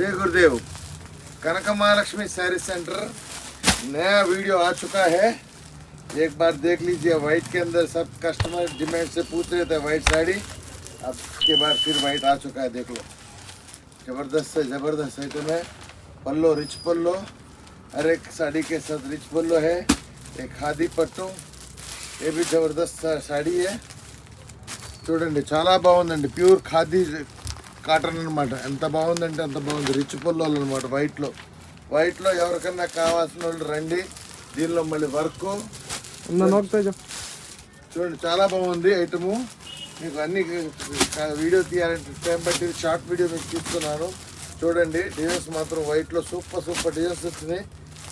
जय गुरुदेव कनक महालक्ष्मी साड़ी सेंटर नया वीडियो आ चुका है एक बार देख लीजिए वाइट के अंदर सब कस्टमर डिमांड से पूछ रहे थे वाइट साड़ी अब के बाद फिर वाइट आ चुका है देख लो ज़बरदस्त से ज़बरदस्त आइटम है पल्लो रिच पल्लो हर एक साड़ी के साथ रिच पल्लो है एक खादी पट्टू ये भी ज़बरदस्त सा- साड़ी है చూడండి చాలా బాగుందండి ప్యూర్ ఖాదీ కాటన్ అనమాట ఎంత బాగుందంటే అంత బాగుంది. రిచ్ పొల్లోలు అనమాట వైట్లో వైట్లో ఎవరికన్నా కావాల్సిన వాళ్ళు రండి. దీనిలో మళ్ళీ వర్క్ చూడండి చాలా బాగుంది ఐటము మీకు అన్ని వీడియో తీయాలంటే టైం బట్టి షార్ట్ వీడియో మీకు తీస్తున్నాను చూడండి డిజైన్స్ మాత్రం వైట్లో సూపర్ సూపర్ డిజైన్స్ వచ్చినాయి.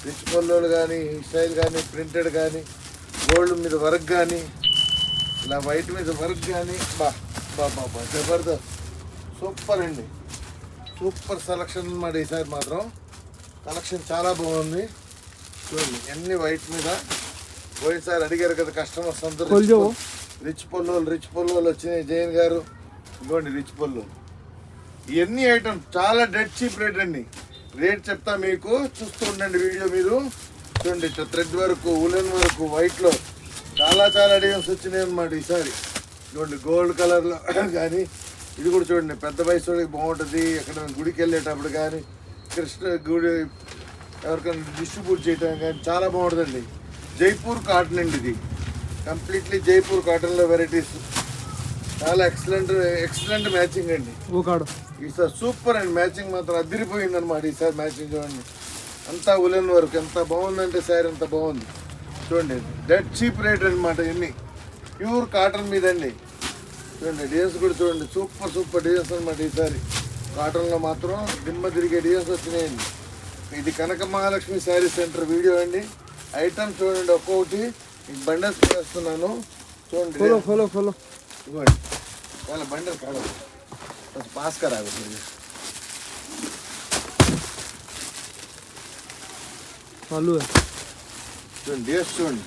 రిచ్ పల్లోలు కానీ స్టైల్ కానీ ప్రింటెడ్ కానీ గోల్డ్ మీద వర్క్ కానీ ఇలా వైట్ మీద వర్క్ కానీ బా బా బా బా జబర్దస్త్. సూపర్ అండి. సూపర్ సెలక్షన్ అన్నమాట ఈసారి మాత్రం. కలెక్షన్ చాలా బాగుంది. చూడండి అన్ని వైట్ మీద. పోయినసారి అడిగారు కదా కస్టమర్స్ అందరూ. రిచ్ పొల్లోలు రిచ్ పొల్లోలు వచ్చినాయి. జైన్ గారు ఇదిగోండి రిచ్ పొల్లోలు ఇవన్నీ ఐటమ్ చాలా డెడ్ చీప్ రేట్ అండి. రేట్ చెప్తా మీకు. చూస్తూ ఉండండి వీడియో మీరు. చూడండి థ్రెడ్ వరకు ఉలెన్ వరకు వైట్లో చాలా చాలా డిజైన్స్ వచ్చినాయి అనమాట ఈసారి. చూడండి గోల్డ్ కలర్లో కానీ ఇది కూడా చూడండి పెద్ద వయసు బాగుంటుంది. ఎక్కడ గుడికి వెళ్ళేటప్పుడు కానీ కృష్ణ గుడి ఎవరికైనా డిస్ట్రిబ్యూట్ చేయడం కానీ చాలా బాగుంటుందండి. జైపూర్ కాటన్ అండి ఇది. కంప్లీట్లీ జైపూర్ కాటన్లో వెరైటీస్ చాలా ఎక్సలెంట్ ఎక్సలెంట్ మ్యాచింగ్ అండి. ఈసారి సూపర్ అండి. మ్యాచింగ్ మాత్రం అదిరిపోయింది అనమాట ఈసారి మ్యాచింగ్ చూడండి. అంతా ఉలెన్ వర్క్. ఎంత బాగుందంటే శారీ అంత బాగుంది. చూడండి డెడ్ చీప్ రేట్ అనమాట ఇన్ని. ప్యూర్ కాటన్ మీద అండి చూడండి డిజైన్స్ కూడా చూడండి సూపర్ సూపర్ డిజైన్స్ అనమాట ఈసారి. కాటన్లో మాత్రం దిమ్మ తిరిగే డిజైన్స్ వచ్చినాయండి. ఇది కనక మహాలక్ష్మి శారీ సెంటర్ వీడియో అండి. ఐటమ్ చూడండి ఒక్కొక్కటి మీకు బండల్స్ వేస్తున్నాను. చూడండి ఫోలో ఫోలో ఫోలో ఇవ్వండి వాళ్ళ బండలు కాదు కొంచెం పాస్ కరా వాళ్ళు చూడండి డిజైన్స్ చూడండి.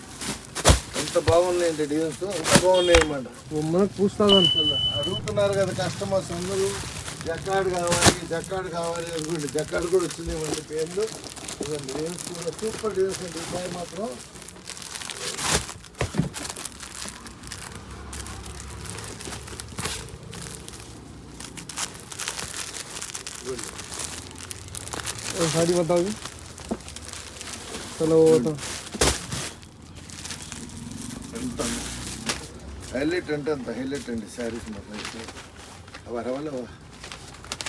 ఎంత బాగున్నాయి అంటే డిజైన్స్ ఎంత బాగున్నాయి అన్నమాట మనకు పూస్తాదని అసలు అడుగుతున్నారు కదా కస్టమర్స్ అందరూ జక్కాడు కావాలి జక్కాడు కావాలి అనుకోండి జక్కాడు కూడా వచ్చింది మళ్ళీ పేర్లు ఇవ్వండి డిజైన్స్ కూడా సూపర్ డిజైన్స్ అంటే ఈసారి మాత్రం साड़ी बताओ जी चलो वो तो ఎంత హైలైట్ అంటే అంత హైలైట్ అండి శారీస్ మొత్తం అయితే. అవి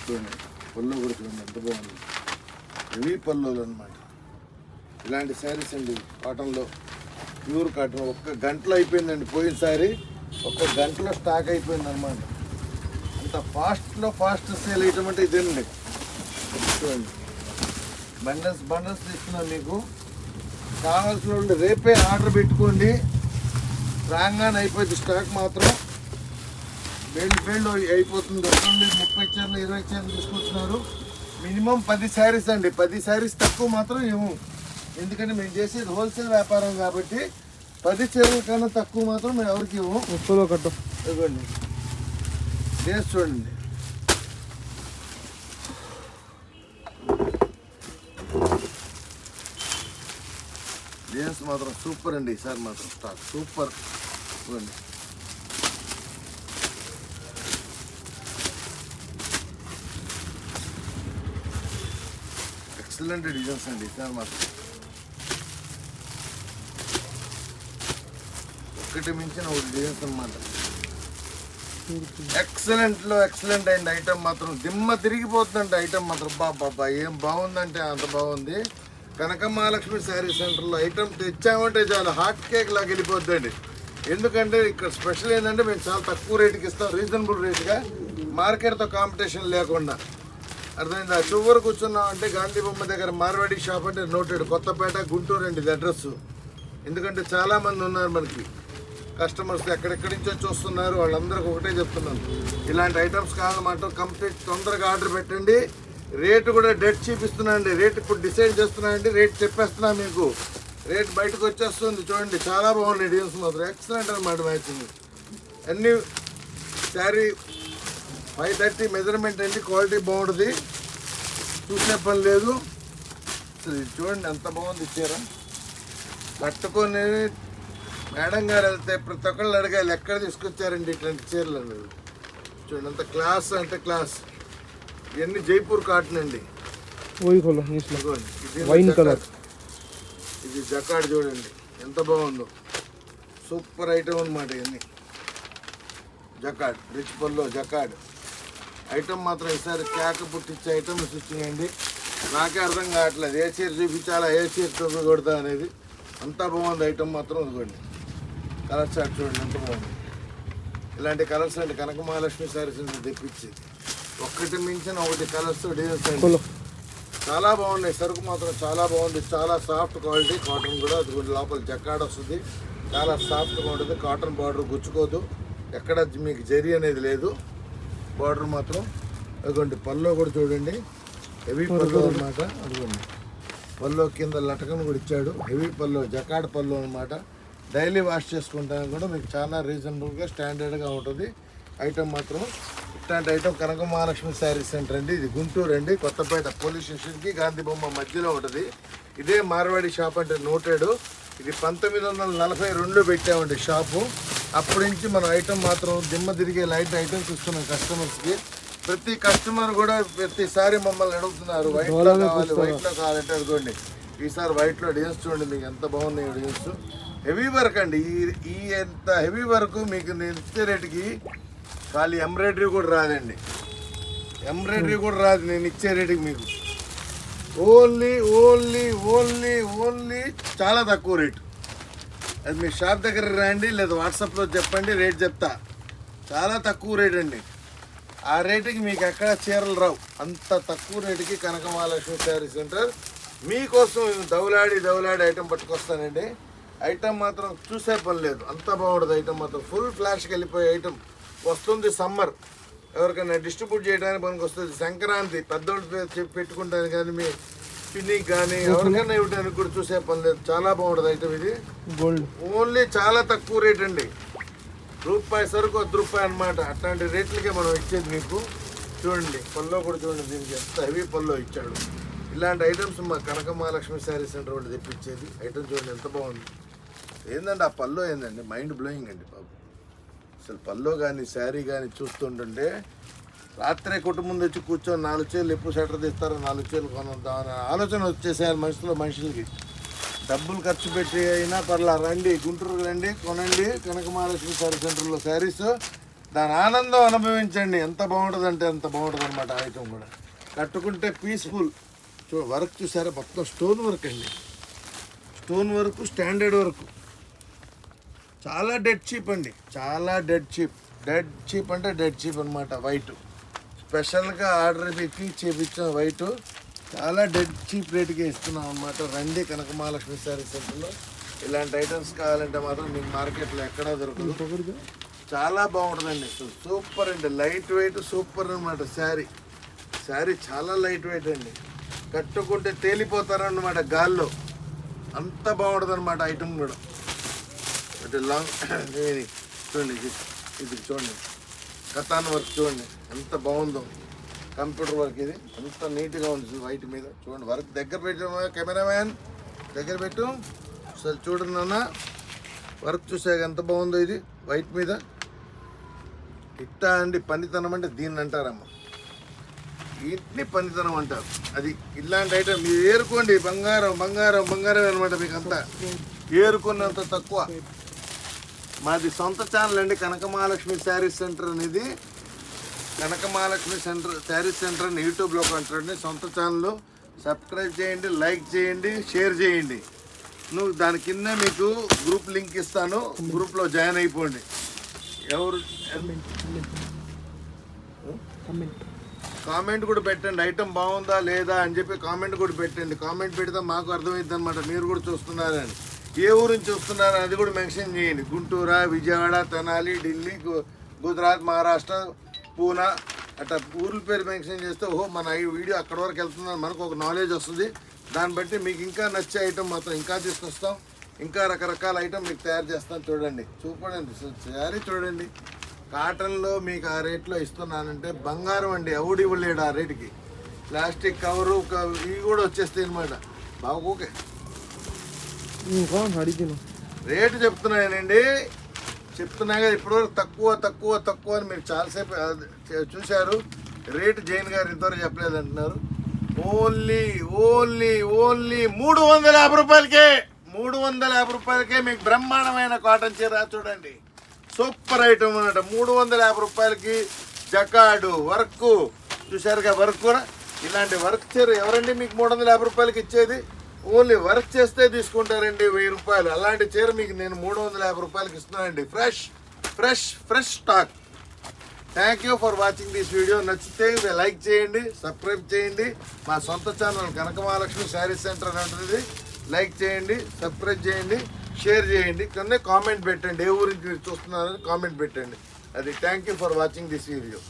చూడండి పళ్ళు కూడా చూడండి ఎంత బాగుంది. హెవీ పళ్ళులు అనమాట ఇలాంటి శారీస్ అండి కాటన్లో. ప్యూర్ కాటన్ ఒక్క గంటలో అయిపోయిందండి పోయినసారి ఒక్క గంటలో స్టాక్ అయిపోయింది అనమాట అంత ఫాస్ట్లో ఫాస్ట్ సేల్ అయ్యటం అంటే ఇదేనండి. చూడండి. బండల్స్ బండల్స్ తీసుకున్నాను మీకు. కావాల్సిన వాళ్ళు రేపే ఆర్డర్ పెట్టుకోండి. రాగానే అయిపోయింది స్టాక్ మాత్రం. వేలు వేలు అయిపోతుంది. వస్తుంది ముప్పై చీరలు ఇరవై చీరలు తీసుకొచ్చినారు. మినిమం పది శారీస్ అండి. పది శారీస్ తక్కువ మాత్రం ఇవ్వము ఎందుకంటే మేము చేసేది హోల్సేల్ వ్యాపారం కాబట్టి పది చీరల కన్నా తక్కువ మాత్రం మేము ఎవరికి ఇవ్వము. ఫోలో కట్టు. ఇవ్వండి. డేస్ చూడండి. జీన్స్ మాత్రం సూపర్ అండి. ఈసారి మాత్రం స్టాక్ సూపర్ చూడండి. ఎక్సలెంట్ డిజైన్స్ అండి ఈసారి మాత్రం. ఒకటి మించిన ఒక డిజైన్స్ అనమాట ఎక్సలెంట్లో ఎక్సలెంట్ అయింది ఐటమ్ మాత్రం దిమ్మ తిరిగిపోతుందండి ఐటమ్ మాత్రం. బాబా ఏం బాగుందంటే అంత బాగుంది. కనక మహాలక్ష్మి శారీ సెంటర్లో ఐటమ్ తెచ్చామంటే చాలా హాట్ కేక్ లాగా వెళ్ళిపోద్దండి. ఎందుకంటే ఇక్కడ స్పెషల్ ఏంటంటే మేము చాలా తక్కువ రేటుకి ఇస్తాం రీజనబుల్ రేటుగా మార్కెట్తో కాంపిటీషన్ లేకుండా. అర్థమైందా? చివరి కూర్చున్నాం అంటే గాంధీ బొమ్మ దగ్గర మార్వాడి షాప్ అంటే నోటెడ్ కొత్తపేట గుంటూరు అండి ఇది అడ్రస్ ఎందుకంటే చాలామంది ఉన్నారు మనకి. కస్టమర్స్ ఎక్కడెక్కడి నుంచో చూస్తున్నారు వాళ్ళందరికీ ఒకటే చెప్తున్నాను. ఇలాంటి ఐటమ్స్ కావాలన్నమాట కంప్లీట్ తొందరగా ఆర్డర్ పెట్టండి. రేటు కూడా డెట్ చూపిస్తున్నా అండి రేట్ ఇప్పుడు డిసైడ్ చేస్తున్నా అండి రేట్ చెప్పేస్తున్నా మీకు. రేట్ బయటకు వచ్చేస్తుంది చూడండి. చాలా బాగున్నాయి డిజైన్స్ మాత్రం. ఎక్సలెంట్ అనమాట మ్యాచింగ్ అన్ని శారీ ఫైవ్ థర్టీ మెజర్మెంట్ అండి. క్వాలిటీ బాగుంటుంది. చూసే పని లేదు. చూడండి ఎంత బాగుంది చీర. కట్టుకొని మేడం గారు వెళ్తే ప్రతి ఒక్కళ్ళు అడగాలి ఎక్కడ తీసుకొచ్చారండి ఇట్లాంటి చీరలు? అనేది చూడండి అంత క్లాస్ అంటే క్లాస్ ఇవన్నీ జైపూర్ కాటన్ అండి. Wine colour. ఇది జకాడ్ చూడండి ఎంత బాగుందో. సూపర్ ఐటమ్ అనమాట ఇవన్నీ. జకాడ్ రిచ్ పల్లో జకాడ్ ఐటమ్ మాత్రం ఈసారి కేక పుట్టించే ఐటమ్ సృష్టించండి. నాకే అర్థం కావట్లేదు ఏ చీర చూపించాలా ఏ చీర కొడతా అనేది. అంతా బాగుంది ఐటమ్ మాత్రం ఇదిగోండి. కలర్ చార్ట్ చూడండి ఎంత బాగుంది. ఇలాంటి కలర్స్ అండి కనక మహాలక్ష్మి శారీస్ తెప్పించేది. ఒక్కటి మించిన ఒకటి కలర్స్ డిజైన్స్ అండి చాలా బాగున్నాయి. సరుకు మాత్రం చాలా బాగుంది. చాలా సాఫ్ట్ క్వాలిటీ కాటన్ కూడా. అది కూడా లోపల జక్కాడ్ వస్తుంది. చాలా సాఫ్ట్గా ఉంటుంది. కాటన్ బార్డర్ గుచ్చుకోదు. ఎక్కడ మీకు జరి అనేది లేదు. బార్డర్ మాత్రం. అదిగోండి పల్లో కూడా చూడండి. హెవీ పల్లో అనమాట అదిగోండి. పల్లో కింద లటకన్ కూడా ఇచ్చాడు. హెవీ పల్లో జకాడ్ పల్లో అనమాట డైలీ వాష్ చేసుకుంటానికి కూడా మీకు చాలా రీజనబుల్గా స్టాండర్డ్గా ఉంటుంది. ఐటమ్ మాత్రం ఇట్లాంటి ఐటమ్ కనక మహాలక్ష్మి శారీ సెంటర్ అండి. ఇది గుంటూరు అండి. కొత్తపేట పోలీస్ స్టేషన్కి గాంధీ బొమ్మ మధ్యలో ఉంటుంది. ఇదే మార్వాడి షాప్ అంటే నోటెడ్. ఇది పంతొమ్మిది వందల నలభై రెండులో పెట్టామండి షాపు. అప్పటి నుంచి మనం ఐటమ్ మాత్రం దిమ్మ తిరిగే లైట్ ఐటమ్స్ ఇస్తున్నాం కస్టమర్స్కి. ప్రతి కస్టమర్ కూడా ప్రతిసారి మమ్మల్ని అడుగుతున్నారు వైట్లో కావాలి వైట్లో కావాలంటే అనుకోండి ఈసారి వైట్లో డిజైన్స్ చూడండి మీకు ఎంత బాగున్నాయి డిజైన్స్ హెవీ వర్క్ అండి. ఈ ఈ ఎంత హెవీ వర్క్ మీకు నేను ఇచ్చే రేటుకి ఖాళీ ఎంబ్రాయిడరీ కూడా రాదండి. ఎంబ్రాయిడరీ కూడా రాదు నేను ఇచ్చే రేటుకి మీకు. ఓన్లీ ఓన్లీ ఓన్లీ ఓన్లీ చాలా తక్కువ రేటు అది మీ షాప్ దగ్గర రండి లేదా వాట్సాప్లో చెప్పండి రేట్ చెప్తా. చాలా తక్కువ రేట్ అండి. ఆ రేటుకి మీకు ఎక్కడ చీరలు రావు. అంత తక్కువ రేటుకి కనక మహాలక్ష్మి శారీ సెంటర్ మీకోసం దౌలాడి దౌలాడి ఐటెం పట్టుకొస్తానండి. ఐటెం మాత్రం చూసే పని లేదు. అంత బాగుండదు. ఐటెం మాత్రం ఫుల్ ఫ్లాష్కి వెళ్ళిపోయే ఐటెం వస్తుంది సమ్మర్. ఎవరికైనా డిస్ట్రిబ్యూట్ చేయడానికి మనకు వస్తుంది. సంక్రాంతి పెద్దోళ్ళు పెట్టుకుంటానికి కానీ మీ పిన్నికి కానీ ఎవరికైనా ఇవ్వడానికి కూడా చూసే పని లేదు. చాలా బాగుంటుంది అయితే ఇది. గోల్డ్ ఓన్లీ చాలా తక్కువ రేట్ అండి. రూపాయి సరుకు వద్ద రూపాయి అనమాట అట్లాంటి రేట్లకే మనం ఇచ్చేది మీకు. చూడండి పల్లో కూడా చూడండి దీనికి ఎంత హెవీ పల్లో ఇచ్చాడు. ఇలాంటి ఐటమ్స్ మా కనక మహాలక్ష్మి శారీ సెంటర్ వాళ్ళు తెప్పించేది. ఐటమ్ చూడండి ఎంత బాగుంది. ఏందండి ఆ పల్లో ఏందండి? మైండ్ బ్లోయింగ్ అండి బాబు. అసలు పల్లో కానీ శారీ కానీ చూస్తుంటుంటే రాత్రే కుటుంబం వచ్చి కూర్చొని నాలుగు చీరలు ఎప్పుడు సెటర్ తీస్తారో నాలుగు చీరలు కొనొద్దాం అనే ఆలోచన వచ్చేసారు మనుషులు మనుషులకి. డబ్బులు ఖర్చు పెట్టి అయినా పర్లా రండి గుంటూరుకు రండి కొనండి కనక మహాలక్ష్మి సారీ సెంటర్లో శారీస్. దాని ఆనందం అనుభవించండి. ఎంత బాగుంటుంది అంటే అంత బాగుంటుంది అనమాట ఐటమ్ కూడా. కట్టుకుంటే పీస్ఫుల్ చూ వర్క్ చూసారా? మొత్తం స్టోన్ వర్క్ అండి. స్టోన్ వర్క్ స్టాండర్డ్ వర్క్ చాలా డెడ్ చీప్ అండి. చాలా డెడ్ చీప్ డెడ్ చీప్ అంటే డెడ్ చీప్ అనమాట వైట్ స్పెషల్గా ఆర్డర్ పెట్టి చేపించిన వైట్ చాలా డెడ్ చీప్ రేట్కి ఇస్తున్నాం అనమాట రండి కనకమహాలక్ష్మి సారీ శారీ సెంటర్లో. ఇలాంటి ఐటమ్స్ కావాలంటే మాత్రం మీకు మార్కెట్లో ఎక్కడా దొరకదు. చాలా బాగుంటుందండి. సూపర్ అండి. లైట్ వెయిట్ సూపర్ అనమాట శారీ. శారీ చాలా లైట్ వెయిట్ అండి. కట్టుకుంటే తేలిపోతారన్నమాట గాల్లో. అంత బాగుంటుంది అనమాట ఐటమ్ కూడా. అంటే లాంగ్ ఇది చూడండి ఇది. ఇది చూడండి. కథాన్ వర్క్ చూడండి. ఎంత బాగుందో. కంప్యూటర్ వర్క్ ఇది. ఎంత నీట్గా ఉంది వైట్ మీద. చూడండి వర్క్ దగ్గర పెట్టు కెమెరామ్యాన్. దగ్గర పెట్టు. అసలు చూడండి నాన్న. వర్క్ చూసాక ఎంత బాగుందో ఇది. వైట్ మీద. ఇట్టా అండి పనితనం అంటే దీన్ని అంటారమ్మా. వీటిని పనితనం అంటారు. అది ఇలాంటి ఐటమ్ మీరు ఏరుకోండి. బంగారం బంగారం బంగారం అనమాట మీకు అంతా ఏరుకున్నంత తక్కువ. మాది సొంత ఛానల్ అండి. కనకమహాలక్ష్మి శారీస్ సెంటర్ అనేది. కనకమహాలక్ష్మి సెంటర్ శారీస్ సెంటర్ అని యూట్యూబ్లో కంటారండి సొంత ఛానల్ సబ్స్క్రైబ్ చేయండి లైక్ చేయండి షేర్ చేయండి. నువ్వు దాని కింద మీకు గ్రూప్ లింక్ ఇస్తాను. గ్రూప్లో జాయిన్ అయిపోండి. ఎవరు? కామెంట్ కూడా పెట్టండి. ఐటమ్ బాగుందా లేదా అని చెప్పి కామెంట్ కూడా పెట్టండి. కామెంట్ పెడితే మాకు అర్థమవుతుంది అనమాట మీరు కూడా చూస్తున్నారని. ఏ ఊరు నుంచి వస్తున్నారు అది కూడా మెన్షన్ చేయండి. గుంటూరా విజయవాడ తెనాలి ఢిల్లీ గుజరాత్ మహారాష్ట్ర పూనా అట్లా ఊర్ల పేరు మెన్షన్ చేస్తే ఓహో మన ఈ వీడియో అక్కడ వరకు వెళ్తుందని మనకు ఒక నాలెడ్జ్ వస్తుంది. దాన్ని బట్టి మీకు ఇంకా నచ్చే ఐటమ్ మాత్రం ఇంకా తీసుకొస్తాం. ఇంకా రకరకాల ఐటెం మీకు తయారు చేస్తాం చూడండి. చూపండి శారీ చూడండి. కాటన్లో మీకు ఆ రేట్లో ఇస్తున్నానంటే బంగారం అండి. ఎవడు ఇవ్వలేడు ఆ రేటుకి. ప్లాస్టిక్ కవరు ఇవి కూడా వచ్చేస్తాయి అనమాట బాగా ఓకే. రేటు చెప్తున్నానండి చెప్తున్నా కదా ఇప్పటివరకు తక్కువ తక్కువ తక్కువ అని మీరు చాలాసేపు అది చూశారు. రేటు జైన్ గారు ఇంతవరకు చెప్పలేదు అంటున్నారు ఓన్లీ ఓన్లీ ఓన్లీ మూడు వందల యాభై రూపాయలకే మూడు వందల యాభై రూపాయలకే మీకు బ్రహ్మాండమైన కాటన్ చీర చూడండి. సూపర్ ఐటమ్ అనమాట మూడు వందల యాభై రూపాయలకి జకాడు వర్క్. చూశారుగా వర్క్ కూడా. ఇలాంటి వర్క్ చీర ఎవరండి మీకు మూడు వందల యాభై రూపాయలకి ఇచ్చేది? ఓన్లీ వర్క్ చేస్తే తీసుకుంటారండి వెయ్యి రూపాయలు. అలాంటి చీర మీకు నేను మూడు వందల యాభై రూపాయలకి ఇస్తున్నానండి. Fresh fresh fresh stock thank you for watching this video నచ్చితే లైక్ చేయండి సబ్స్క్రైబ్ చేయండి. మా సొంత ఛానల్ కనక మహాలక్ష్మి శారీ సెంటర్ అని ఉంటుంది. లైక్ చేయండి సబ్స్క్రైబ్ చేయండి షేర్ చేయండి. కింద కామెంట్ పెట్టండి. ఏ ఊరికి మీరు చూస్తున్నారని కామెంట్ పెట్టండి. అది thank you for watching this video